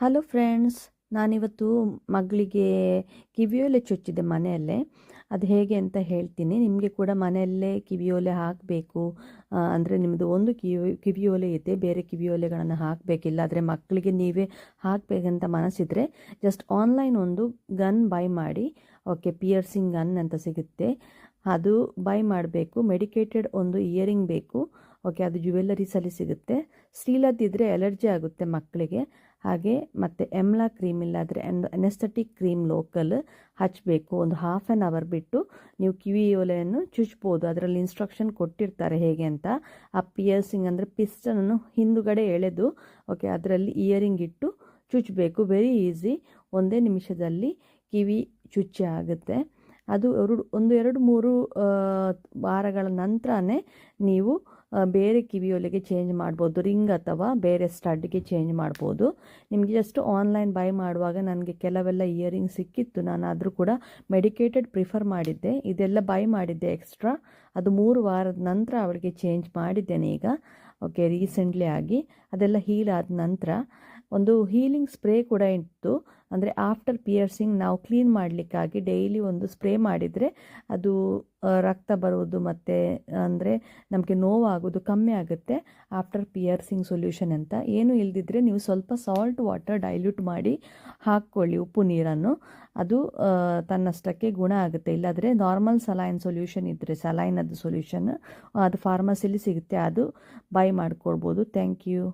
Hello friends ನಾನಿವತ್ತು ಮಗಳಿಗೆ ಕಿವಿಯೋಲೆ ಚುಚ್ಚಿದೆ ಮನೆಯಲ್ಲೇ. ಅದು ಹೇಗೆ ಅಂತ ಹೇಳ್ತೀನಿ. ನಿಮಗೆ ಕೂಡ ಮನೆಯಲ್ಲೇ ಕಿವಿಯೋಲೆ ಹಾಕಬೇಕು. ಅಂದರೆ ನಿಮ್ಮದು ಒಂದು ಕಿವಿ, ಕಿವಿಯೋಲೆ ಇದೆ, ಬೇರೆ ಕಿವಿಯೋಲೆಗಳನ್ನು ಹಾಕಬೇಕಿಲ್ಲ. ಆದರೆ ಮಕ್ಕಳಿಗೆ ನೀವೇ ಹಾಕಬೇಕಂತ ಮನಸ್ಸಿದ್ರೆ ಜಸ್ಟ್ ಆನ್ಲೈನ್ ಒಂದು ಗನ್ ಬೈ ಮಾಡಿ. ಓಕೆ ಪಿಯರ್ಸಿಂಗ್ ಗನ್ ಅಂತ ಸಿಗುತ್ತೆ. ಅದು ಬೈ ಮಾಡಬೇಕು. ಮೆಡಿಕೇಟೆಡ್ ಒಂದು ಇಯರಿಂಗ್ ಬೇಕು. ಓಕೆ, ಅದು ಜ್ಯುವೆಲ್ಲರೀಸಲ್ಲಿ ಸಿಗುತ್ತೆ. ಸ್ಟೀಲದ್ದಿದ್ರೆ ಎಲರ್ಜಿ ಆಗುತ್ತೆ ಮಕ್ಕಳಿಗೆ. ಹಾಗೆ ಮತ್ತು ಎಮ್ಲಾ ಕ್ರೀಮ್ ಇಲ್ಲಾದರೆ ಎನೆಸ್ಥೆಟಿಕ್ ಕ್ರೀಮ್ ಲೋಕಲ್ ಹಚ್ಚಬೇಕು ಒಂದು ಹಾಫ್ ಆ್ಯನ್ ಅವರ್ ಬಿಟ್ಟು ನೀವು ಕಿವಿ ಒಲೆಯನ್ನು ಚುಚ್ಬೋದು. ಅದರಲ್ಲಿ ಇನ್ಸ್ಟ್ರಕ್ಷನ್ ಕೊಟ್ಟಿರ್ತಾರೆ ಹೇಗೆ ಅಂತ. ಆ ಪಿಯರ್ಸಿಂಗ್ ಅಂದರೆ ಪಿಸ್ಟನನ್ನು ಹಿಂದುಗಡೆ ಎಳೆದು, ಓಕೆ, ಅದರಲ್ಲಿ ಇಯರಿಂಗ್ ಇಟ್ಟು ಚುಚ್ಚಬೇಕು ವೆರಿ ಈಸಿ ಒಂದೇ ನಿಮಿಷದಲ್ಲಿ ಕಿವಿ ಚುಚ್ಚಿ ಆಗುತ್ತೆ. ಅದು ಎರಡು, ಒಂದು, ಎರಡು, ಮೂರು ವಾರಗಳ ನಂತರನೇ ನೀವು ಬೇರೆ ಕಿವಿಯೊಳಗೆ ಚೇಂಜ್ ಮಾಡ್ಬೋದು ರಿಂಗ್ ಅಥವಾ ಬೇರೆ ಸ್ಟಡ್ಗೆ ಚೇಂಜ್ ಮಾಡ್ಬೋದು. ನಿಮಗೆ ಜಸ್ಟ್ ಆನ್ಲೈನ್ ಬೈ ಮಾಡುವಾಗ ನನಗೆ ಕೆಲವೆಲ್ಲ ಇಯರಿಂಗ್ ಸಿಕ್ಕಿತ್ತು. ನಾನು ಆದರೂ ಕೂಡ ಮೆಡಿಕೇಟೆಡ್ ಪ್ರಿಫರ್ ಮಾಡಿದ್ದೆ. ಇದೆಲ್ಲ ಬೈ ಮಾಡಿದ್ದೆ ಎಕ್ಸ್ಟ್ರಾ ಅದು ಮೂರು ವಾರದ ನಂತರ ಅವಳಿಗೆ ಚೇಂಜ್ ಮಾಡಿದ್ದೇನೆ ಈಗ. ಓಕೆ ರೀಸೆಂಟ್ಲಿ ಆಗಿ. ಅದೆಲ್ಲ ಹೀಲ್ ಆದ ನಂತರ. ಒಂದು ಹೀಲಿಂಗ್ ಸ್ಪ್ರೇ ಕೂಡ ಇತ್ತು. ಅಂದರೆ ಆಫ್ಟರ್ ಪಿಯರ್ಸಿಂಗ್ ನಾವು ಕ್ಲೀನ್ ಮಾಡಲಿಕ್ಕಾಗಿ ಡೈಲಿ ಒಂದು ಸ್ಪ್ರೇ ಮಾಡಿದರೆ ಅದು ರಕ್ತ ಬರುವುದು ಮತ್ತು, ಅಂದರೆ ನಮಗೆ ನೋವಾಗೋದು ಕಮ್ಮಿ ಆಗುತ್ತೆ. ಆಫ್ಟರ್ ಪಿಯರ್ಸಿಂಗ್ ಸೊಲ್ಯೂಷನ್ ಅಂತ. ಏನು ಇಲ್ದಿದ್ರೆ ನೀವು ಸ್ವಲ್ಪ ಸಾಲ್ಟ್ ವಾಟರ್ ಡೈಲ್ಯೂಟ್ ಮಾಡಿ ಹಾಕ್ಕೊಳ್ಳಿ ಉಪ್ಪು ನೀರನ್ನು. ಅದು ತನ್ನಷ್ಟಕ್ಕೆ ಗುಣ ಆಗುತ್ತೆ. ಇಲ್ಲಾದರೆ ನಾರ್ಮಲ್ ಸಲೈನ್ ಸೊಲ್ಯೂಷನ್ ಇದ್ದರೆ ಸಲೈನದ್ದು ಸೊಲ್ಯೂಷನ್ ಅದು ಫಾರ್ಮಸಿಲಿ ಸಿಗುತ್ತೆ. ಅದು ಬೈ ಮಾಡ್ಕೊಳ್ಬೋದು. Thank you